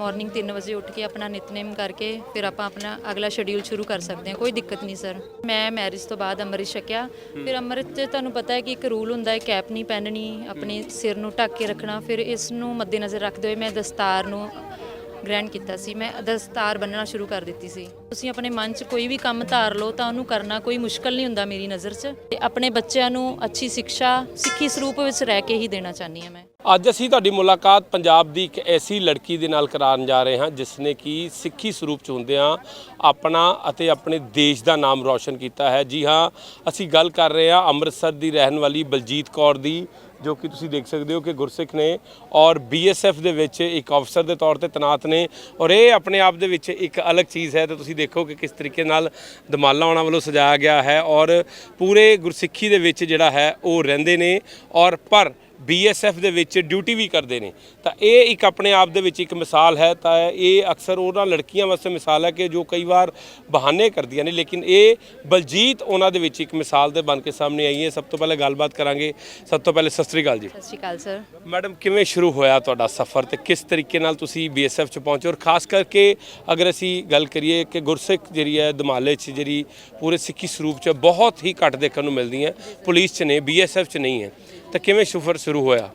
Morning 3 ਵਜੇ ਉੱਠ ਕੇ ਆਪਣਾ ਨਿਤਨੇਮ ਕਰਕੇ ਫਿਰ ਆਪਾਂ ਆਪਣਾ ਅਗਲਾ ਸ਼ਡਿਊਲ ਸ਼ੁਰੂ ਕਰ ਸਕਦੇ ਹਾਂ ਕੋਈ ਦਿੱਕਤ ਨਹੀਂ ਸਰ ਮੈਂ ਮੈਰਿਜ ਤੋਂ ਬਾਅਦ ਅੰਮ੍ਰਿਤ ਛਕਿਆ। ਫਿਰ ਅੰਮ੍ਰਿਤ 'ਚ ਤੁਹਾਨੂੰ ਪਤਾ ਹੈ ਕਿ ਇੱਕ ਰੂਲ ਹੁੰਦਾ ਹੈ ਕੈਪ ਨਹੀਂ ਪਹਿਨਣੀ ਆਪਣੇ ਸਿਰ ਨੂੰ ਢੱਕ ਕੇ ਰੱਖਣਾ। ਫਿਰ ਇਸ ਨੂੰ ਮੱਦੇਨਜ਼ਰ ਰੱਖਦੇ ਹੋਏ ਮੈਂ ਦਸਤਾਰ ਨੂੰ ਗ੍ਰਹਿਣ ਕੀਤਾ ਸੀ। ਮੈਂ ਦਸਤਾਰ ਬੰਨਣਾ ਸ਼ੁਰੂ ਕਰ ਦਿੱਤੀ ਸੀ। ਤੁਸੀਂ ਆਪਣੇ ਮਨ 'ਚ ਕੋਈ ਵੀ ਕੰਮ ਧਾਰ ਲਓ ਤਾਂ ਉਹਨੂੰ ਕਰਨਾ ਕੋਈ ਮੁਸ਼ਕਲ ਨਹੀਂ ਹੁੰਦਾ ਮੇਰੀ ਨਜ਼ਰ 'ਚ। ਤੇ ਆਪਣੇ ਬੱਚਿਆਂ ਨੂੰ ਅੱਛੀ ਸਿੱਖਿਆ ਸਿੱਖੀ ਸਰੂਪ ਵਿੱਚ ਰਹਿ ਕੇ ਹੀ ਦੇਣਾ ਚਾਹੁੰਦੀ ਹਾਂ ਮੈਂ। ਅੱਜ ਅਸੀਂ ਤੁਹਾਡੀ ਮੁਲਾਕਾਤ ਪੰਜਾਬ ਦੀ ਇੱਕ ਐਸੀ ਲੜਕੀ ਦੇ ਨਾਲ ਕਰਾਉਣ ਜਾ ਰਹੇ ਹਾਂ ਜਿਸ ਨੇ ਕਿ ਸਿੱਖੀ ਸਰੂਪ ਚ ਹੁੰਦਿਆਂ ਆਪਣਾ ਅਤੇ ਆਪਣੇ ਦੇਸ਼ ਦਾ ਨਾਮ ਰੌਸ਼ਨ ਕੀਤਾ ਹੈ। ਜੀ ਹਾਂ, ਅਸੀਂ ਗੱਲ ਕਰ ਰਹੇ ਹਾਂ ਅੰਮ੍ਰਿਤਸਰ ਦੀ ਰਹਿਣ ਵਾਲੀ ਬਲਜੀਤ ਕੌਰ ਦੀ, ਜੋ ਕਿ ਤੁਸੀਂ ਦੇਖ ਸਕਦੇ ਹੋ ਕਿ ਗੁਰਸਿੱਖ ਨੇ ਔਰ ਬੀਐਸਐਫ ਦੇ ਵਿੱਚ ਇੱਕ ਅਫਸਰ ਦੇ ਤੌਰ ਤੇ ਤੈਨਾਤ ਨੇ ਔਰ ਇਹ ਆਪਣੇ ਆਪ ਦੇ ਵਿੱਚ ਇੱਕ ਅਲੱਗ ਚੀਜ਼ ਹੈ। ਤੇ ਤੁਸੀਂ ਦੇਖੋ ਕਿ ਕਿਸ ਤਰੀਕੇ ਨਾਲ ਦਮਾਲਾ ਉਹਨਾਂ ਵੱਲੋਂ ਸਜਾਇਆ ਗਿਆ ਹੈ ਔਰ ਪੂਰੇ ਗੁਰਸਿੱਖੀ ਦੇ ਵਿੱਚ ਜਿਹੜਾ ਹੈ ਉਹ ਰਹਿੰਦੇ ਨੇ ਔਰ ਪਰ ਬੀਐਸਐਫ ਦੇ ਵਿੱਚ ਡਿਊਟੀ ਵੀ ਕਰਦੇ ਨੇ। ਤਾਂ ਇਹ ਇੱਕ ਆਪਣੇ ਆਪ ਦੇ ਵਿੱਚ ਇੱਕ ਮਿਸਾਲ ਹੈ। ਤਾਂ ਇਹ ਅਕਸਰ ਉਹਨਾਂ ਲੜਕੀਆਂ ਵਾਸਤੇ ਮਿਸਾਲ ਹੈ ਕਿ ਜੋ ਕਈ ਵਾਰ ਬਹਾਨੇ ਕਰਦੀਆਂ ਨੇ। ਲੇਕਿਨ ਇਹ ਬਲਜੀਤ ਉਹਨਾਂ ਦੇ ਵਿੱਚ ਇੱਕ ਮਿਸਾਲ ਦੇ ਬਣ ਕੇ ਸਾਹਮਣੇ ਆਈ ਹੈ। ਸਭ ਤੋਂ ਪਹਿਲੇ ਗੱਲਬਾਤ ਕਰਾਂਗੇ। ਸਭ ਤੋਂ ਪਹਿਲੇ ਸਤਿ ਸ੍ਰੀ ਅਕਾਲ ਜੀ। ਸਤਿ ਸ਼੍ਰੀ ਅਕਾਲ ਸਰ। ਮੈਡਮ ਕਿਵੇਂ ਸ਼ੁਰੂ ਹੋਇਆ ਤੁਹਾਡਾ ਸਫ਼ਰ ਤੇ ਕਿਸ ਤਰੀਕੇ ਨਾਲ ਤੁਸੀਂ ਬੀਐਸਐਫ ਚ ਪਹੁੰਚੇ? ਔਰ ਖਾਸ ਕਰਕੇ ਅਗਰ ਅਸੀਂ ਗੱਲ ਕਰੀਏ ਕਿ ਗੁਰਸਿੱਖ ਜਿਹੜੀ ਹੈ ਦਮਾਲੇ ਚ ਜਿਹੜੀ ਪੂਰੇ ਸਿੱਖੀ ਸਰੂਪ ਚ ਬਹੁਤ ਹੀ ਘੱਟ ਦੇਖਣ ਨੂੰ ਮਿਲਦੀਆਂ। ਪੁਲਿਸ ਚ ਨੇ ਬੀਐਸਐਫ ਚ ਨਹੀਂ ਹੈ। ਤਾਂ ਕਿਵੇਂ ਸਫ਼ਰ ਸ਼ੁਰੂ ਹੋਇਆ?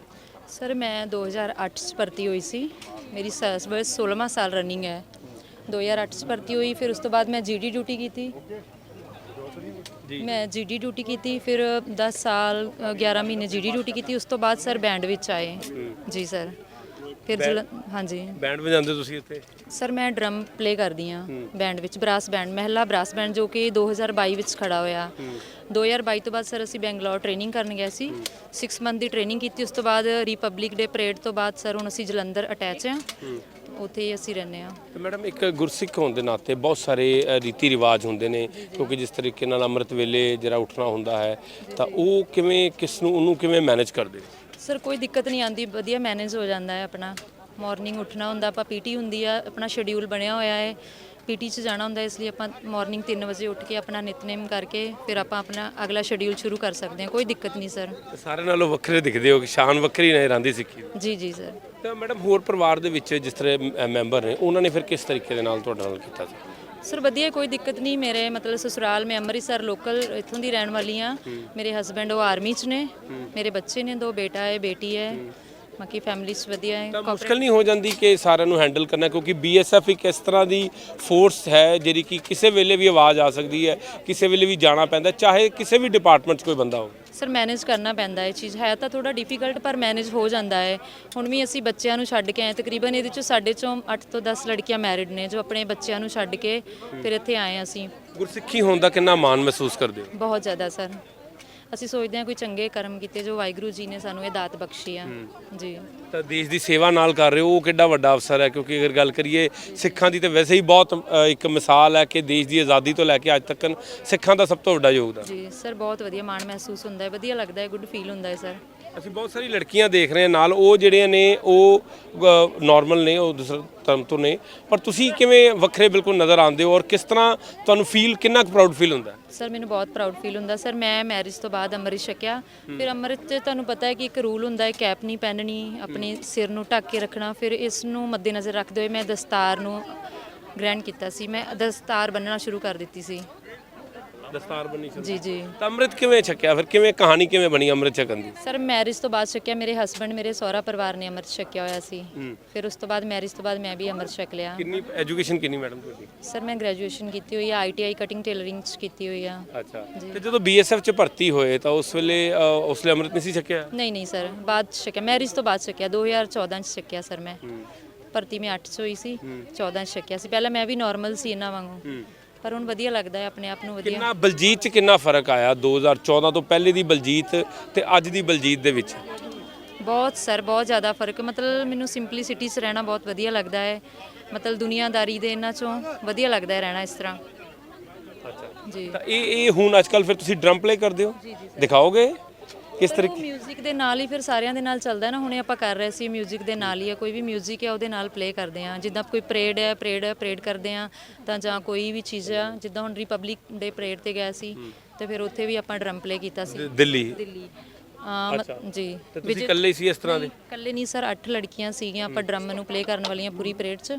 ਸਰ ਮੈਂ 2008 ਚ ਭਰਤੀ ਹੋਈ ਸੀ। ਮੇਰੀ ਸਰਵਿਸ 16ਵਾਂ ਸਾਲ ਰਨਿੰਗ ਹੈ। 2008 ਚ ਭਰਤੀ ਹੋਈ ਫਿਰ ਉਸ ਤੋਂ ਬਾਅਦ ਮੈਂ ਜੀਡੀ ਡਿਊਟੀ ਕੀਤੀ। ਮੈਂ ਜੀਡੀ ਡਿਊਟੀ ਕੀਤੀ ਫਿਰ 10 ਸਾਲ ਅ, 11 ਮਹੀਨੇ ਜੀਡੀ ਡਿਊਟੀ ਕੀਤੀ ਉਸ ਤੋਂ ਬਾਅਦ ਸਰ ਬੈਂਡ ਵਿੱਚ ਆਏ। ਜੀ ਸਰ। ਫਿਰ ਜਲ ਹਾਂਜੀ। ਬੈਂਡ ਵਜਾਉਂਦੇ ਤੁਸੀਂ ਇੱਥੇ? ਸਰ ਮੈਂ ਡਰਮ ਪਲੇ ਕਰਦੀ ਆ ਬੈਂਡ ਵਿੱਚ ਬਰਾਸ ਬੈਂਡ ਮਹਿਲਾ ਬਰਾਸ ਬੈਂਡ ਜੋ ਕਿ 2022 ਵਿੱਚ ਖੜਾ ਹੋਇਆ। 2022 ਤੋਂ ਬਾਅਦ ਸਰ ਅਸੀਂ ਬੈਂਗਲੌਰ ਟ੍ਰੇਨਿੰਗ ਕਰਨ ਗਏ ਸੀ। 6 ਮੰਥ ਦੀ ਟ੍ਰੇਨਿੰਗ ਕੀਤੀ ਉਸ ਤੋਂ ਬਾਅਦ ਰਿਪਬਲਿਕ ਡੇ ਪਰੇਡ ਤੋਂ ਬਾਅਦ ਸਰ ਹੁਣ ਅਸੀਂ ਜਲੰਧਰ ਅਟੈਚ ਆ ਉੱਥੇ ਹੀ ਅਸੀਂ ਰਹਿੰਦੇ ਆ ਤੇ ਮੈਡਮ ਇੱਕ ਗੁਰਸਿੱਖ ਹੋਣ ਦੇ ਨਾਤੇ ਬਹੁਤ ਸਾਰੇ ਅ, ਰੀਤੀ ਰਿਵਾਜ ਹੁੰਦੇ ਨੇ ਕਿਉਂਕਿ ਜਿਸ ਤਰੀਕੇ ਨਾਲ ਅੰਮ੍ਰਿਤ ਵੇਲੇ ਜਿਹੜਾ ਉੱਠਣਾ ਹੁੰਦਾ ਹੈ ਤਾਂ ਉਹ ਕਿਵੇਂ ਕਿਸ ਨੂੰ ਉਹਨੂੰ ਕਿਵੇਂ ਮੈਨੇਜ ਕਰਦੇ ਸਰ ਕੋਈ ਦਿੱਕਤ ਨਹੀਂ ਆਂਦੀ ਵਧੀਆ ਮੈਨੇਜ ਹੋ ਜਾਂਦਾ ਹੈ ਆਪਣਾ। ਮਾਰਨਿੰਗ ਉੱਠਣਾ ਹੁੰਦਾ ਆਪਾਂ ਪੀਟੀ ਹੁੰਦੀ ਆ ਆਪਣਾ ਸ਼ਡਿਊਲ ਬਣਿਆ ਹੋਇਆ ਹੈ। ਪੀਟੀ 'ਚ ਜਾਣਾ ਹੁੰਦਾ ਇਸ ਲਈ ਆਪਾਂ ਮਾਰਨਿੰਗ 3 ਵਜੇ ਉੱਠ ਕੇ ਆਪਣਾ ਨਿਤਨੇਮ ਕਰਕੇ ਫਿਰ ਆਪਾਂ ਆਪਣਾ ਅਗਲਾ ਸ਼ਡਿਊਲ ਸ਼ੁਰੂ ਕਰ ਸਕਦੇ ਹਾਂ। ਕੋਈ ਦਿੱਕਤ ਨਹੀਂ ਸਰ। ਸਾਰੇ ਨਾਲੋਂ ਵੱਖਰੇ ਦਿਖਦੇ ਹੋ ਕਿ ਸ਼ਾਨ ਵੱਖਰੀ ਨਜ਼ਰ ਆਉਂਦੀ ਸਿੱਖੀ ਜੀ ਜੀ ਸਰ। ਤਾਂ ਮੈਡਮ ਹੋਰ ਪਰਿਵਾਰ ਦੇ ਵਿੱਚ ਜਿਸ ਤਰ੍ਹਾਂ ਮੈਂਬਰ ਨੇ ਉਹਨਾਂ ਨੇ ਫਿਰ ਕਿਸ ਤਰੀਕੇ ਦੇ ਨਾਲ ਤੁਹਾਡੇ ਨਾਲ ਕੀਤਾ ਸੀ? ਸਰ ਵਧੀਆ ਕੋਈ ਦਿੱਕਤ ਨਹੀਂ। ਮੇਰੇ ਮਤਲਬ ਸਸੁਰਾਲ ਮੈਂ ਅੰਮ੍ਰਿਤਸਰ ਲੋਕਲ ਇੱਥੋਂ ਦੀ ਰਹਿਣ ਵਾਲੀ ਆ ਮੇਰੇ ਹਸਬੰਡ ਉਹ ਆਰਮੀ 'ਚ ਨੇ। ਮੇਰੇ ਬੱਚੇ ਨੇ ਦੋ ਬੇਟਾ ਹੈ ਬੇਟੀ ਹੈ। ਬਾਕੀ ਫੈਮਿਲੀ 'ਚ ਵਧੀਆ ਹੈ। ਤਾਂ ਮੁਸ਼ਕਲ ਨਹੀਂ ਹੋ ਜਾਂਦੀ ਕਿ ਸਾਰਿਆਂ ਨੂੰ ਹੈਂਡਲ ਕਰਨਾ ਕਿਉਂਕਿ ਬੀਐਸਐਫ ਇੱਕ ਇਸ ਤਰ੍ਹਾਂ ਦੀ ਫੋਰਸ ਹੈ ਜਿਹੜੀ ਕਿ ਕਿਸੇ ਵੇਲੇ ਵੀ ਆਵਾਜ਼ ਆ ਸਕਦੀ ਹੈ ਕਿਸੇ ਵੇਲੇ ਵੀ ਜਾਣਾ ਪੈਂਦਾ ਚਾਹੇ ਕਿਸੇ ਵੀ ਡਿਪਾਰਟਮੈਂਟ 'ਚ ਕੋਈ ਬੰਦਾ ਹੋਵੇ। ਸਰ ਮੈਨੇਜ ਕਰਨਾ ਪੈਂਦਾ ਹੈ ਚੀਜ਼ ਹੈ ਤਾਂ ਥੋੜਾ ਡਿਫਿਕਲਟ ਪਰ ਮੈਨੇਜ ਹੋ ਜਾਂਦਾ ਹੈ। ਹੁਣ ਵੀ ਅਸੀਂ ਬੱਚਿਆਂ ਨੂੰ ਛੱਡ ਕੇ ਆਏ ਤਕਰੀਬਨ ਇਹਦੇ ਚੋਂ ਸਾਡੇ ਚੋਂ 8 ਤੋਂ 10 ਲੜਕੀਆਂ ਮੈਰਿਡ ਨੇ ਜੋ ਆਪਣੇ ਬੱਚਿਆਂ ਨੂੰ ਛੱਡ ਕੇ ਫਿਰ ਇੱਥੇ ਆਏ ਅਸੀਂ। ਗੁਰਸਿੱਖੀ ਹੋਣ ਦਾ ਕਿੰਨਾ ਮਾਣ ਮਹਿਸੂਸ ਕਰਦੇ ਹੋ? ਬਹੁਤ ਜ਼ਿਆਦਾ ਸਰ। ਅਸੀਂ ਸੋਚਦੇ ਹਾਂ ਕੋਈ ਚੰਗੇ ਕਰਮ ਕੀਤੇ ਜੋ ਵਾਹਿਗੁਰੂ ਜੀ ਨੇ ਸਾਨੂੰ ਇਹ ਦਾਤ ਬਖਸ਼ੀ ਆ। ਜੀ। ਤਾਂ ਦੇਸ਼ ਦੀ ਸੇਵਾ ਨਾਲ ਕਰ ਰਹੇ ਹੋ ਉਹ ਕਿੱਡਾ ਵੱਡਾ ਅਵਸਰ ਹੈ ਕਿਉਂਕਿ ਅਗਰ ਗੱਲ ਕਰੀਏ ਸਿੱਖਾਂ ਦੀ ਤਾਂ ਵੈਸੇ ਹੀ ਬਹੁਤ ਅ, ਇੱਕ ਮਿਸਾਲ ਹੈ ਕਿ ਦੇਸ਼ ਦੀ ਆਜ਼ਾਦੀ ਤੋਂ ਲੈ ਕੇ ਅੱਜ ਤੱਕ ਸਿੱਖਾਂ ਦਾ ਸਭ ਤੋਂ ਵੱਡਾ ਯੋਗਦਾਨ। ਜੀ ਸਰ ਬਹੁਤ ਵਧੀਆ ਮਾਣ ਮਹਿਸੂਸ ਹੁੰਦਾ ਹੈ ਵਧੀਆ ਲੱਗਦਾ ਹੈ ਗੁੱਡ ਫੀਲ ਹੁੰਦਾ ਹੈ ਸਰ। ਅਸੀਂ ਬਹੁਤ ਸਾਰੀ ਲੜਕੀਆਂ ਦੇਖ ਰਹੇ ਹਾਂ ਨਾਲ ਉਹ ਜਿਹੜੀਆਂ ਨੇ ਉਹ ਨਾਰਮਲ ਨੇ ਉਹ ਦੂਸਰੇ ਧਰਮ ਤੋਂ ਨੇ। ਪਰ ਤੁਸੀਂ ਕਿਵੇਂ ਵੱਖਰੇ ਬਿਲਕੁਲ ਨਜ਼ਰ ਆਉਂਦੇ ਹੋ ਔਰ ਕਿਸ ਤਰ੍ਹਾਂ ਤੁਹਾਨੂੰ ਫੀਲ ਕਿੰਨਾ ਕੁ ਪ੍ਰਾਊਡ ਫੀਲ ਹੁੰਦਾ? ਸਰ ਮੈਨੂੰ ਬਹੁਤ ਪ੍ਰਾਊਡ ਫੀਲ ਹੁੰਦਾ। ਸਰ ਮੈਂ ਮੈਰਿਜ ਤੋਂ ਬਾਅਦ ਅੰਮ੍ਰਿਤ ਛਕਿਆ। ਫਿਰ ਅੰਮ੍ਰਿਤ 'ਚ ਤੁਹਾਨੂੰ ਪਤਾ ਹੈ ਕਿ ਇੱਕ ਰੂਲ ਹੁੰਦਾ ਹੈ ਕੈਪ ਨਹੀਂ ਪਹਿਨਣੀ ਆਪਣੇ ਸਿਰ ਨੂੰ ਢੱਕ ਕੇ ਰੱਖਣਾ। ਫਿਰ ਇਸ ਨੂੰ ਮੱਦੇਨਜ਼ਰ ਰੱਖਦੇ ਹੋਏ ਮੈਂ ਦਸਤਾਰ ਨੂੰ ਗ੍ਰਹਿਣ ਕੀਤਾ ਸੀ। ਮੈਂ ਦਸਤਾਰ ਬੰਨਣਾ ਸ਼ੁਰੂ ਕਰ ਦਿੱਤੀ ਸੀ। ਦਸਤਾਰ ਬੰਨੀ ਸੀ। ਜੀ ਜੀ। ਤਾਂ ਅੰਮ੍ਰਿਤ ਕਿਵੇਂ ਛਕਿਆ? ਫਿਰ ਕਿਵੇਂ ਕਹਾਣੀ ਕਿਵੇਂ ਬਣੀ ਅੰਮ੍ਰਿਤ ਛਕਣ ਦੀ? ਸਰ ਮੈਰਿਜ ਤੋਂ ਬਾਅਦ ਛਕਿਆ। ਮੇਰੇ ਹਸਬੰਡ ਮੇਰੇ ਸਹੁਰਾ ਪਰਿਵਾਰ ਨੇ ਅੰਮ੍ਰਿਤ ਛਕਿਆ ਹੋਇਆ ਸੀ। ਫਿਰ ਉਸ ਤੋਂ ਬਾਅਦ ਮੈਰਿਜ ਤੋਂ ਬਾਅਦ ਮੈਂ ਵੀ ਅੰਮ੍ਰਿਤ ਛਕ ਲਿਆ। ਕਿੰਨੀ ਐਜੂਕੇਸ਼ਨ ਕਿੰਨੀ ਮੈਡਮ ਤੁਹਾਡੀ? ਸਰ ਮੈਂ ਗ੍ਰੈਜੂਏਸ਼ਨ ਕੀਤੀ ਹੋਈ ਆ। ਆਈਟੀਆਈ ਕਟਿੰਗ ਟੇਲਰਿੰਗ 'ਚ ਕੀਤੀ ਹੋਈ ਆ। ਅੱਛਾ। ਤੇ ਜਦੋਂ ਬੀਐਸਐਫ ਚ ਭਰਤੀ ਹੋਏ ਤਾਂ ਉਸ ਵੇਲੇ ਅ, ਉਸ ਲਈ ਅੰਮ੍ਰਿਤ ਨਹੀਂ ਸੀ ਛਕਿਆ? ਨਹੀਂ ਨਹੀਂ ਸਰ। ਬਾਅਦ 'ਚ ਛਕਿਆ। ਮੈਰਿਜ ਤੋਂ ਬਾਅਦ ਛਕਿਆ। 2014 ਚ ਛਕਿਆ ਸਰ ਮੈਂ। ਭਰਤੀ ਮੈਂ 8 ਚ ਹੋਈ ਸੀ। 14 ਚ ਛਕਿਆ ਸੀ। ਪਹਿਲਾਂ ਮੈਂ ਵੀ ਨਾਰਮਲ ਸੀ ਇਹਨਾਂ ਵਾਂਗੂ। ਪਰ ਹੁਣ ਵਧੀਆ ਲੱਗਦਾ ਹੈ ਆਪਣੇ ਆਪ ਨੂੰ ਵਧੀਆ। ਕਿੰਨਾ ਬਲਜੀਤ ਚ ਕਿੰਨਾ ਫ਼ਰਕ ਆਇਆ 2014 ਤੋਂ ਪਹਿਲੇ ਦੀ ਬਲਜੀਤ ਤੇ ਅੱਜ ਦੀ ਬਲਜੀਤ ਦੇ ਵਿੱਚ? ਬਹੁਤ ਸਰ ਬਹੁਤ ਜ਼ਿਆਦਾ ਫ਼ਰਕ। ਮਤਲਬ ਮੈਨੂੰ ਸਿੰਪਲਿਸਿਟੀ 'ਚ ਰਹਿਣਾ ਬਹੁਤ ਵਧੀਆ ਲੱਗਦਾ ਹੈ। ਮਤਲਬ ਦੁਨੀਆਦਾਰੀ ਦੇ ਇਹਨਾਂ ਚੋਂ ਵਧੀਆ ਲੱਗਦਾ ਹੈ ਰਹਿਣਾ ਇਸ ਤਰ੍ਹਾਂ। ਅੱਛਾ। ਜੀ। ਤਾਂ ਇਹ ਇਹ ਹੁਣ ਅੱਜਕੱਲ ਫਿਰ ਤੁਸੀਂ ਡਰਮ ਪਲੇ ਕਰਦੇ ਹੋ? ਦਿਖਾਓਗੇ? ਕਿਸ ਤਰੀਕੇ ਮਿਊਜ਼ਿਕ ਦੇ ਨਾਲ ਹੀ ਫਿਰ ਸਾਰਿਆਂ ਦੇ ਨਾਲ ਚੱਲਦਾ ਹੈ ਨਾ। ਹੁਣੇ ਆਪਾਂ ਕਰ ਰਹੇ ਸੀ ਮਿਊਜ਼ਿਕ ਦੇ ਨਾਲ ਹੀ ਹੈ ਕੋਈ ਵੀ ਮਿਊਜ਼ਿਕ ਹੈ ਉਹਦੇ ਨਾਲ ਪਲੇ ਕਰਦੇ ਆ ਜਿੱਦਾਂ ਕੋਈ ਪਰੇਡ ਹੈ ਪਰੇਡ ਹੈ ਪਰੇਡ ਕਰਦੇ ਆ ਤਾਂ ਜਾਂ ਕੋਈ ਵੀ ਚੀਜ਼ ਆ ਜਿੱਦਾਂ ਹੁਣ ਰਿਪਬਲਿਕ ਡੇ ਪਰੇਡ ਤੇ ਗਿਆ ਸੀ ਤੇ ਫਿਰ ਉੱਥੇ ਵੀ ਆਪਾਂ ਡਰਮ ਪਲੇ ਕੀਤਾ ਸੀ। ਦਿੱਲੀ। ਦਿੱਲੀ। ਅਹ, ਮ- ਅੱਛਾ। ਜੀ। ਤੇ ਤੁਸੀਂ ਇਕੱਲੇ ਸੀ ਇਸ ਤਰ੍ਹਾਂ ਦੇ? ਇਕੱਲੇ ਨਹੀਂ ਸਰ 8 ਲੜਕੀਆਂ ਸੀਗੀਆਂ ਆਪਾਂ ਡਰਮ ਨੂੰ ਪਲੇ ਕਰਨ ਵਾਲੀਆਂ ਪੂਰੀ ਪਰੇਡ 'ਚ।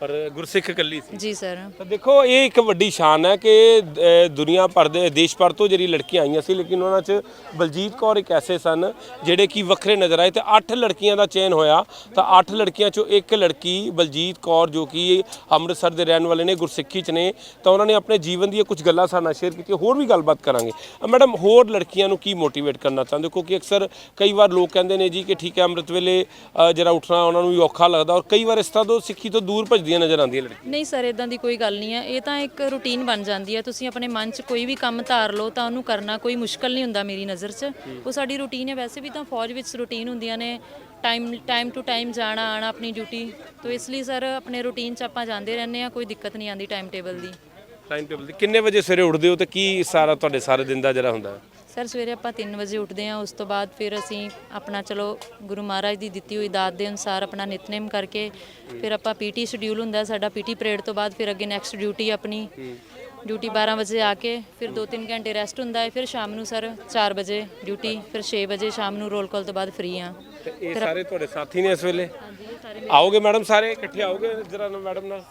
ਪਰ ਗੁਰਸਿੱਖ ਇਕੱਲੀ ਸੀ। ਜੀ ਸਰ। ਤਾਂ ਦੇਖੋ ਇਹ ਇੱਕ ਵੱਡੀ ਸ਼ਾਨ ਹੈ ਕਿ ਦੁਨੀਆ ਭਰ ਦੇ ਦੇਸ਼ ਭਰ ਤੋਂ ਜਿਹੜੀ ਲੜਕੀਆਂ ਆਈਆਂ ਸੀ ਲੇਕਿਨ ਉਹਨਾਂ 'ਚ ਬਲਜੀਤ ਕੌਰ ਇੱਕ ਐਸੇ ਸਨ ਜਿਹੜੇ ਕਿ ਵੱਖਰੇ ਨਜ਼ਰ ਆਏ ਤੇ 8 ਲੜਕੀਆਂ ਦਾ ਚयन ਹੋਇਆ। ਤਾਂ 8 ਲੜਕੀਆਂ 'ਚੋਂ ਇੱਕ ਲੜਕੀ ਬਲਜੀਤ ਕੌਰ ਜੋ ਕਿ ਅੰਮ੍ਰਿਤਸਰ ਦੇ ਰਹਿਣ ਵਾਲੇ ਨੇ ਗੁਰਸਿੱਖੀ 'ਚ ਨੇ ਤਾਂ ਉਹਨਾਂ ਨੇ ਆਪਣੇ ਜੀਵਨ ਦੀਆਂ ਕੁਝ ਗੱਲਾਂ ਸਾਡੇ ਨਾਲ ਸ਼ੇਅਰ ਕੀਤੀਆਂ ਹੋਰ ਵੀ ਗੱਲਬਾਤ ਕਰਾਂਗੇ। ਮੈਡਮ ਹੋਰ ਲੜਕੀਆਂ ਨੂੰ ਕੀ ਮੋਟੀਵੇਟ ਕਰਨਾ ਚਾਹੁੰਦੇ ਹੋ? ਕਿਉਂਕਿ ਅਕਸਰ ਕਈ ਵਾਰ ਲੋਕ ਕਹਿੰਦੇ ਨੇ ਜੀ ਕਿ ਠੀਕ ਹੈ ਅੰਮ੍ਰਿਤ ਵੇਲੇ ਜਿਹੜਾ ਉੱਠਣਾ ਉਹਨਾਂ ਨੂੰ ਵੀ ਔਖਾ ਲੱਗਦਾ ਔਰ ਕਈ ਵਾਰ ਇਸ ਤਰ੍ਹਾਂ ਤੋਂ ਸਿੱਖੀ ਤੋਂ ਦੂਰ ਭੱਜਦੀਆਂ ਨਜ਼ਰ ਆਉਂਦੀਆਂ ਲੜਕੀਆਂ। ਨਹੀਂ ਸਰ ਇਦਾਂ ਦੀ ਕੋਈ ਗੱਲ ਨਹੀਂ ਹੈ। ਇਹ ਤਾਂ ਇੱਕ ਰੂਟੀਨ ਬਣ ਜਾਂਦੀ ਹੈ। ਤੁਸੀਂ ਆਪਣੇ ਮਨ 'ਚ ਕੋਈ ਵੀ ਕੰਮ ਧਾਰ ਲਓ ਤਾਂ ਉਹਨੂੰ ਕਰਨਾ ਕੋਈ ਮੁਸ਼ਕਲ ਨਹੀਂ ਹੁੰਦਾ ਮੇਰੀ ਨਜ਼ਰ 'ਚ। ਉਹ ਸਾਡੀ ਰੂਟੀਨ ਹੈ। ਵੈਸੇ ਵੀ ਤਾਂ ਫੌਜ ਵਿੱਚ ਰੂਟੀਨ ਹੁੰਦੀਆਂ ਨੇ। ਟਾਈਮ ਟਾਈਮ ਟੂ ਟਾਈਮ ਜਾਣਾ ਆਣਾ ਆਪਣੀ ਡਿਊਟੀ। ਤੋਂ ਇਸ ਲਈ ਸਰ ਆਪਣੇ ਰੂਟੀਨ 'ਚ ਆਪਾਂ ਜਾਂਦੇ ਰਹਿੰਦੇ ਆ ਕੋਈ ਦਿੱਕਤ ਨਹੀਂ ਆਉਂਦੀ ਟਾਈਮ ਟੇਬਲ ਦੀ। ਟਾਈਮ ਟੇਬਲ ਦੀ। ਕਿੰਨੇ ਵਜੇ ਸਵੇਰੇ ਉੱਠਦੇ ਹੋ ਤੇ ਕੀ ਸਾਰਾ ਤੁਹਾਡੇ ਸਾਰੇ ਦਿਨ ਦਾ ਜਿਹੜਾ ਹੁੰਦਾ? ਹੈ? ਸਰ ਸਵੇਰੇ ਆਪਾਂ 3 ਵਜੇ ਉੱਠਦੇ ਹਾਂ ਉਸ ਤੋਂ ਬਾਅਦ ਫਿਰ ਅਸੀਂ ਆਪਣਾ ਚਲੋ ਗੁਰੂ ਮਹਾਰਾਜ ਦੀ ਦਿੱਤੀ ਹੋਈ ਦਾਤ ਦੇ ਅਨੁਸਾਰ ਆਪਣਾ ਨਿਤਨੇਮ ਕਰਕੇ ਫਿਰ ਆਪਾਂ ਪੀਟੀ ਸ਼ਡਿਊਲ ਹੁੰਦਾ ਸਾਡਾ ਪੀਟੀ ਪਰੇਡ ਤੋਂ ਬਾਅਦ ਫਿਰ ਅੱਗੇ ਨੈਕਸਟ ਡਿਊਟੀ ਆਪਣੀ। ਡਿਊਟੀ 12 ਵਜੇ ਆ ਕੇ ਫਿਰ 2-3 ਘੰਟੇ ਰੈਸਟ ਹੁੰਦਾ ਹੈ ਫਿਰ ਸ਼ਾਮ ਨੂੰ ਸਰ 4 ਵਜੇ ਡਿਊਟੀ ਫਿਰ 6 ਵਜੇ ਸ਼ਾਮ ਨੂੰ ਰੋਲ ਕਾਲ ਤੋਂ ਬਾਅਦ ਫ੍ਰੀ ਆ ਇਹ ਸਾਰੇ ਤੁਹਾਡੇ ਸਾਥੀ ਨੇ ਇਸ ਵੇਲੇ? ਆਓਗੇ ਮੈਡਮ ਸਾਰੇ? ਇਕੱਠੇ ਆਓਗੇ ਜਰਾ ਨਾ ਮੈਡਮ ਨਾਲ?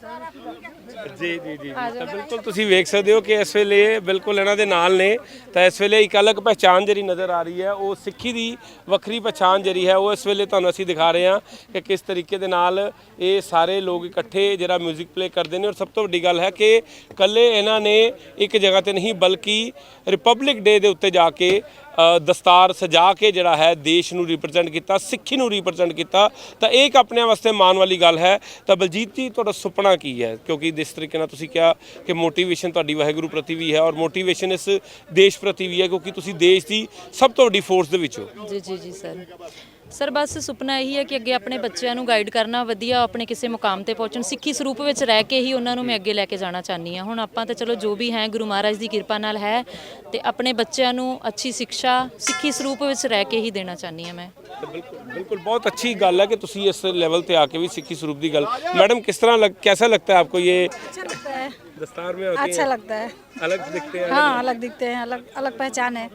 ਜੀ ਜੀ ਜੀ। ਤਾਂ ਬਿਲਕੁਲ ਤੁਸੀਂ ਵੇਖ ਸਕਦੇ ਹੋ ਕਿ ਇਸ ਵੇਲੇ ਬਿਲਕੁਲ ਇਹਨਾਂ ਦੇ ਨਾਲ ਨੇ। ਤਾਂ ਇਸ ਵੇਲੇ ਇੱਕ ਅਲੱਗ ਪਹਿਚਾਨ ਜਿਹੜੀ ਨਜ਼ਰ ਆ ਰਹੀ ਹੈ ਉਹ ਸਿੱਖੀ ਦੀ ਵੱਖਰੀ ਪਛਾਣ ਜਿਹੜੀ ਹੈ ਉਹ ਇਸ ਵੇਲੇ ਤੁਹਾਨੂੰ ਅਸੀਂ ਦਿਖਾ ਰਹੇ ਹਾਂ ਕਿ ਕਿਸ ਤਰੀਕੇ ਦੇ ਨਾਲ ਇਹ ਸਾਰੇ ਲੋਕ ਇਕੱਠੇ ਜਿਹੜਾ 뮤직 ਪਲੇ ਕਰਦੇ ਨੇ। ਔਰ ਸਭ ਤੋਂ ਵੱਡੀ ਗੱਲ ਹੈ ਕਿ ਕੱਲੇ ਇਹਨਾਂ ਨੇ ਇੱਕ ਜਗ੍ਹਾ ਤੇ ਨਹੀਂ ਬਲਕਿ ਰਿਪਬਲਿਕ ਡੇ ਦੇ ਉੱਤੇ ਜਾ ਕੇ ਦਸਤਾਰ ਸਜਾ ਕੇ ਜਿਹੜਾ ਹੈ ਦੇਸ਼ ਨੂੰ ਰਿਪਰੈਜ਼ੈਂਟ ਕੀਤਾ ਸਿੱਖੀ ਨੂੰ ਰਿਪਰੈਜ਼ੈਂਟ ਕੀਤਾ। ਤਾਂ ਇਹ ਇੱਕ ਆਪਣੇ ਵਾਸਤੇ ਮਾਣ ਵਾਲੀ ਗੱਲ ਹੈ। ਤਾਂ ਬਲਜੀਤ ਜੀ ਤੁਹਾਡਾ ਸੁਪਨਾ ਕੀ ਹੈ? ਕਿਉਂਕਿ ਜਿਸ ਤਰੀਕੇ ਨਾਲ ਤੁਸੀਂ ਕਿਹਾ ਕਿ ਮੋਟੀਵੇਸ਼ਨ ਤੁਹਾਡੀ ਵਾਹਿਗੁਰੂ ਪ੍ਰਤੀ ਵੀ ਹੈ ਔਰ ਮੋਟੀਵੇਸ਼ਨ ਇਸ ਦੇਸ਼ ਪ੍ਰਤੀ ਵੀ ਹੈ ਕਿਉਂਕਿ ਤੁਸੀਂ ਦੇਸ਼ ਦੀ ਸਭ ਤੋਂ ਵੱਡੀ ਫੋਰਸ ਦੇ ਵਿੱਚ ਹੋ। ਜੀ ਜੀ ਜੀ ਸਰ ਸਰ ਬਸ ਸੁਪਨਾ ਇਹੀ ਹੈ ਕਿ ਅੱਗੇ ਆਪਣੇ ਬੱਚਿਆਂ ਨੂੰ ਗਾਈਡ ਕਰਨਾ ਵਧੀਆ ਆਪਣੇ ਕਿਸੇ ਮੁਕਾਮ ਤੇ ਪਹੁੰਚਣ। ਸਿੱਖੀ ਸਰੂਪ ਵਿੱਚ ਰਹਿ ਕੇ ਹੀ ਉਹਨਾਂ ਨੂੰ ਮੈਂ ਅੱਗੇ ਲੈ ਕੇ ਜਾਣਾ ਚਾਹਨੀ ਆ ਹੁਣ ਆਪਾਂ ਤਾਂ ਚਲੋ ਜੋ ਵੀ ਹੈ ਗੁਰੂ ਮਹਾਰਾਜ ਦੀ ਕਿਰਪਾ ਨਾਲ ਹੈ ਤੇ ਆਪਣੇ ਬੱਚਿਆਂ ਨੂੰ ਅੱਛੀ ਸਿੱਖਿਆ ਸਿੱਖੀ ਸਰੂਪ ਵਿੱਚ ਰਹਿ ਕੇ ਹੀ ਦੇਣਾ ਚਾਹਨੀ ਆ ਮੈਂ। ਬਿਲਕੁਲ ਬਹੁਤ अच्छी ਗੱਲ ਹੈ ਕਿ ਤੁਸੀਂ ਇਸ ਲੈਵਲ ਤੇ ਆ ਕੇ ਵੀ ਸਿੱਖੀ ਸਰੂਪ ਦੀ ਗੱਲ ਮੈਡਮ ਕਿਸ ਤਰ੍ਹਾਂ ਲੱਗ ਕਿਹਦਾ ਲੱਗਦਾ ਹੈ ਆਪਕੋ ਇਹ दस्तार में होते अच्छा हैं लगता है अलग दिखते हैं हाँ अलग दिखते हैं अलग अलग पहचान है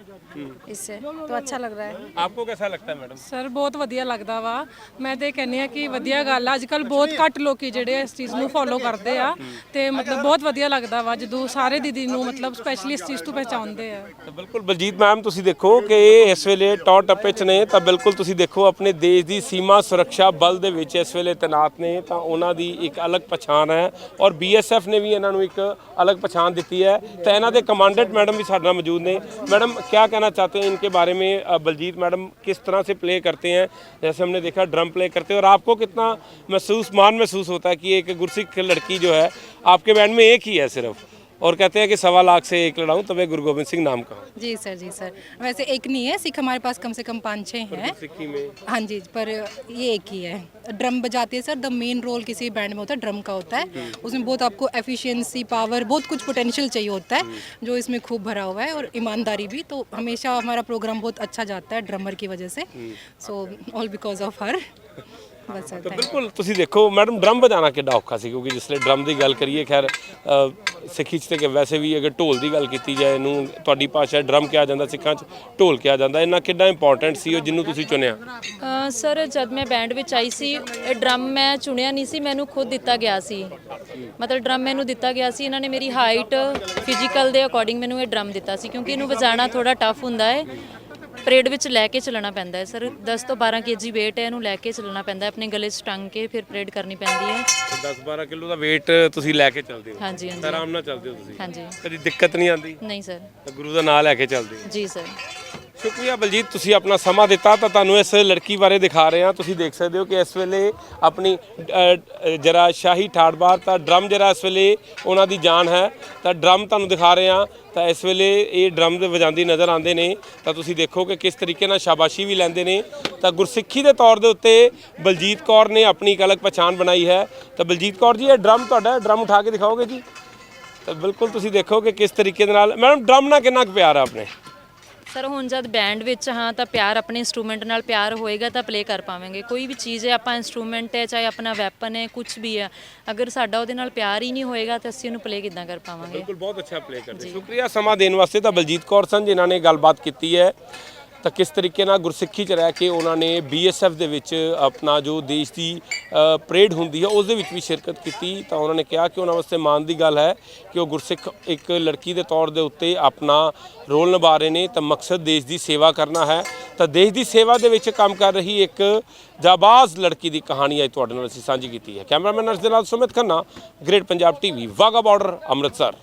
इससे तो अच्छा लग रहा है आपको कैसा लगता है मैडम ਸਰ ਬਹੁਤ ਵਧੀਆ ਲੱਗਦਾ ਵਾ ਮੈਂ ਤੇ ਕਹਿੰਨੀ ਆ ਕਿ ਵਧੀਆ ਗੱਲ ਆ ਅੱਜਕੱਲ ਬਹੁਤ ਘੱਟ ਲੋਕੀ ਜਿਹੜੇ ਇਸ ਚੀਜ਼ ਨੂੰ ਫੋਲੋ ਕਰਦੇ ਆ ਤੇ ਮਤਲਬ ਬਹੁਤ ਵਧੀਆ ਲੱਗਦਾ ਵਾ ਜਦੋਂ ਸਾਰੇ ਦੀਦੀ ਨੂੰ ਮਤਲਬ ਸਪੈਸ਼ਲੀ ਇਸ ਚੀਜ਼ ਤੋਂ ਪਹਿਚਾਨਦੇ ਆ ਤਾਂ ਬਿਲਕੁਲ ਬਲਜੀਤ ਮੈਮ ਤੁਸੀਂ ਦੇਖੋ ਕਿ ਇਹ ਇਸ ਵੇਲੇ ਟੌਰ ਟੱਪੇ 'ਚ ਨੇ ਤਾਂ ਬਿਲਕੁਲ ਤੁਸੀਂ ਦੇਖੋ ਆਪਣੇ ਦੇਸ਼ ਦੀ ਸੀਮਾ ਸੁਰੱਖਿਆ ਬਲ ਦੇ ਵਿੱਚ ਇਸ ਵੇਲੇ ਤੈਨਾਤ ਨੇ ਤਾਂ ਉਹਨਾਂ ਦੀ ਇੱਕ ਅਲੱਗ ਪਛਾਣ ਹੈ ਔਰ ਬੀਐਸਐਫ ਨੇ ਵੀ ਇਹਨਾਂ ਨੂੰ ਇੱਕ ਅਲੱਗ ਪਛਾਣ ਦਿੱਤੀ ਹੈ ਤਾਂ ਇਹਨਾਂ ਦੇ ਕਮਾਂਡੈਂਟ ਮੈਡਮ ਵੀ ਸਾਡੇ ਨਾਲ ਮੌਜੂਦ ਨੇ मैडम क्या कहना चाहते हैं इनके बारे में बलजीत मैडम, किस तरह से प्ले करते हैं? जैसे हमने देखा ड्रम प्ले करते हैं और आपको कितना महसूस, मान महसूस होता है कि एक गुरसिख लड़की जो है, आपके बैंड में एक ही है सिर्फ़? और कहते हैं कि सवा लाख से एक लड़ाऊं तब गुरु गोबिंद सिंह नाम का। जी सर जी सर। वैसे एक नहीं है सिख हमारे पास कम से कम पाँच छः हैं। में। हाँ जी पर ये एक ही है। ड्रम बजाते हैं सर द मेन रोल किसी बैंड में होता है ड्रम का होता है। उसमें बहुत आपको एफिशिएंसी पावर बहुत कुछ पोटेंशियल चाहिए होता है जो इसमें खूब भरा हुआ है और ईमानदारी भी। तो हमेशा हमारा प्रोग्राम बहुत अच्छा जाता है ड्रमर की वजह से। सो ऑल बिकॉज़ ऑफ़ हर ਬਸ ਸਰ ਬਿਲਕੁਲ ਤੁਸੀਂ ਦੇਖੋ ਮੈਡਮ ਡਰਮ ਵਜਾਣਾ ਕਿੱਡਾ ਔਖਾ ਸੀ ਕਿਉਂਕਿ ਜਿਸਲੇ ਡਰਮ ਦੀ ਗੱਲ ਕਰੀਏ ਖੈਰ ਸਿੱਖੀ ਚ ਤੇ ਕਿ ਵੈਸੇ ਵੀ ਅਗਰ ਢੋਲ ਦੀ ਗੱਲ ਕੀਤੀ ਜਾਏ ਇਹਨੂੰ ਤੁਹਾਡੀ ਭਾਸ਼ਾ ਡਰਮ ਕਿਹਾ ਜਾਂਦਾ ਸਿੱਖਾਂ ਚ ਢੋਲ ਕਿਹਾ ਜਾਂਦਾ ਇਹਨਾਂ ਕਿੱਡਾ ਇੰਪੋਰਟੈਂਟ ਸੀ ਉਹ ਜਿਹਨੂੰ ਤੁਸੀਂ ਚੁਣਿਆ? ਸਰ ਜਦ ਮੈਂ ਬੈਂਡ ਵਿੱਚ ਆਈ ਸੀ ਡਰਮ ਮੈਂ ਚੁਣਿਆ ਨਹੀਂ ਸੀ ਮੈਨੂੰ ਖੁਦ ਦਿੱਤਾ ਗਿਆ ਸੀ। ਮਤਲਬ ਡਰਮ ਮੈਨੂੰ ਦਿੱਤਾ ਗਿਆ ਸੀ ਇਹਨਾਂ ਨੇ ਮੇਰੀ ਹਾਈਟ ਫਿਜ਼ੀਕਲ ਦੇ ਅਕੋਰਡਿੰਗ ਮੈਨੂੰ ਇਹ ਡਰਮ ਦਿੱਤਾ ਸੀ ਕਿਉਂਕਿ ਇਹਨੂੰ ਵਜਾਣਾ ਥੋੜਾ ਟਫ ਹੁੰਦਾ ਹੈ। ਪਰੇਡ ਵਿੱਚ ਲੈ ਕੇ ਚੱਲਣਾ ਪੈਂਦਾ ਹੈ। ਸਰ 10 ਤੋਂ 12 ਕੇਜੀ weight ਹੈ ਇਹਨੂੰ ਲੈ ਕੇ ਚੱਲਣਾ ਪੈਂਦਾ ਹੈ। ਆਪਣੇ ਗਲੇ 'ਚ ਟੰਗ ਕੇ ਫਿਰ ਪਰੇਡ ਕਰਨੀ ਪੈਂਦੀ ਹੈ। 10 12 ਕਿਲੋ ਦਾ weight ਤੁਸੀਂ ਲੈ ਕੇ ਚੱਲਦੇ ਹੋ। ਹਾਂਜੀ ਹਾਂਜੀ। ਆਰਾਮ ਨਾਲ ਚੱਲਦੇ ਹੋ ਤੁਸੀਂ। ਹਾਂਜੀ। ਕਦੀ ਦਿੱਕਤ ਨਹੀਂ ਆਉਂਦੀ? ਨਹੀਂ ਸਰ। ਤਾਂ ਗੁਰੂ ਦਾ ਨਾਮ ਲੈ ਕੇ ਚੱਲਦੇ ਹੋ। ਜੀ ਸਰ। ਸ਼ੁਕਰੀਆ ਬਲਜੀਤ, ਤੁਸੀਂ ਆਪਣਾ ਸਮਾਂ ਦਿੱਤਾ ਤਾਂ ਤੁਹਾਨੂੰ ਇਸ ਲੜਕੀ ਬਾਰੇ ਦਿਖਾ ਰਹੇ ਹਾਂ। ਤੁਸੀਂ ਦੇਖ ਸਕਦੇ ਹੋ ਕਿ ਇਸ ਵੇਲੇ ਆਪਣੀ ਜਰਾ ਸ਼ਾਹੀ ਠਾੜਬਾਰ ਤਾਂ ਡਰਮ ਜਰਾ ਇਸ ਵੇਲੇ ਉਹਨਾਂ ਦੀ ਜਾਨ ਹੈ। ਤਾਂ ਡਰਮ ਤੁਹਾਨੂੰ ਦਿਖਾ ਰਹੇ ਹਾਂ। ਤਾਂ ਇਸ ਵੇਲੇ ਇਹ ਡਰਮ ਦੇ ਵਜਾਉਂਦੀ ਨਜ਼ਰ ਆਉਂਦੇ ਨੇ। ਤਾਂ ਤੁਸੀਂ ਦੇਖੋ ਕਿ ਕਿਸ ਤਰੀਕੇ ਨਾਲ ਸ਼ਾਬਾਸ਼ੀ ਵੀ ਲੈਂਦੇ ਨੇ। ਤਾਂ ਗੁਰਸਿੱਖੀ ਦੇ ਤੌਰ ਦੇ ਉੱਤੇ ਬਲਜੀਤ ਕੌਰ ਨੇ ਆਪਣੀ ਇੱਕ ਅਲੱਗ ਪਛਾਣ ਬਣਾਈ ਹੈ। ਤਾਂ ਬਲਜੀਤ ਕੌਰ ਜੀ, ਇਹ ਡਰਮ ਤੁਹਾਡਾ ਡਰਮ ਉਠਾ ਕੇ ਦਿਖਾਓਗੇ ਜੀ? ਤਾਂ ਬਿਲਕੁਲ ਤੁਸੀਂ ਦੇਖੋ ਕਿ ਕਿਸ ਤਰੀਕੇ ਦੇ ਨਾਲ। ਮੈਡਮ, ਡਰਮ ਨਾਲ ਕਿੰਨਾ ਕੁ ਪਿਆਰ ਆ ਆਪਣੇ? ਸਰ ਹੁਣ ਜਦ ਬੈਂਡ ਵਿੱਚ ਹਾਂ ਤਾਂ ਪਿਆਰ ਆਪਣੇ ਇਨਸਟਰੂਮੈਂਟ ਨਾਲ ਪਿਆਰ ਹੋਏਗਾ ਤਾਂ ਪਲੇ ਕਰ ਪਾਵਾਂਗੇ। ਕੋਈ ਵੀ ਚੀਜ਼ ਹੈ ਆਪਾਂ ਇਨਸਟਰੂਮੈਂਟ ਹੈ ਚਾਹੇ ਆਪਣਾ ਵੈਪਨ ਹੈ ਕੁਝ ਵੀ ਹੈ ਅਗਰ ਸਾਡਾ ਉਹਦੇ ਨਾਲ ਪਿਆਰ ਹੀ ਨਹੀਂ ਹੋਏਗਾ ਤਾਂ ਅਸੀਂ ਉਹਨੂੰ ਪਲੇ ਕਿੱਦਾਂ ਕਰ ਪਾਵਾਂਗੇ? ਬਿਲਕੁਲ ਬਹੁਤ ਅੱਛਾ ਪਲੇ ਕਰਦੇ। ਸ਼ੁਕਰੀਆ ਸਮਾਂ ਦੇਣ ਵਾਸਤੇ ਤਾਂ ਬਲਜੀਤ ਕੌਰ ਸਨ ਜਿਨ੍ਹਾਂ ਨੇ ਗੱਲਬਾਤ ਕੀਤੀ ਹੈ। ਤਾਂ ਕਿਸ ਤਰੀਕੇ ਨਾਲ ਗੁਰਸਿੱਖੀ 'ਚ ਰਹਿ ਕੇ ਉਹਨਾਂ ਨੇ ਬੀਐਸਐਫ ਦੇ ਵਿੱਚ ਆਪਣਾ ਜੋ ਦੇਸ਼ ਦੀ ਪਰੇਡ ਹੁੰਦੀ ਹੈ, ਉਸ ਦੇ ਵਿੱਚ ਵੀ ਸ਼ਿਰਕਤ ਕੀਤੀ, ਤਾਂ ਉਹਨਾਂ ਨੇ ਕਿਹਾ ਕਿ ਉਹਨਾਂ ਵਾਸਤੇ ਮਾਣ ਦੀ ਗੱਲ ਹੈ ਕਿ ਉਹ ਗੁਰਸਿੱਖ ਇੱਕ ਲੜਕੀ ਦੇ ਤੌਰ ਦੇ ਉੱਤੇ ਆਪਣਾ ਰੋਲ ਨਿਭਾ ਰਹੇ ਨੇ, ਤਾਂ ਮਕਸਦ ਦੇਸ਼ ਦੀ ਸੇਵਾ ਕਰਨਾ ਹੈ। ਤਾਂ ਦੇਸ਼ ਦੀ ਸੇਵਾ ਦੇ ਵਿੱਚ ਕੰਮ ਕਰ ਰਹੀ ਇੱਕ ਜਾਬਾਜ਼ ਲੜਕੀ ਦੀ ਕਹਾਣੀ ਅੱਜ ਤੁਹਾਡੇ ਨਾਲ ਅਸੀਂ ਸਾਂਝੀ ਕੀਤੀ ਹੈ। ਕੈਮਰਾਮੈਨ ਅਰਸ਼ ਦੇ ਨਾਲ Sumit Khanna great Punjab TV Wagah border Amritsar.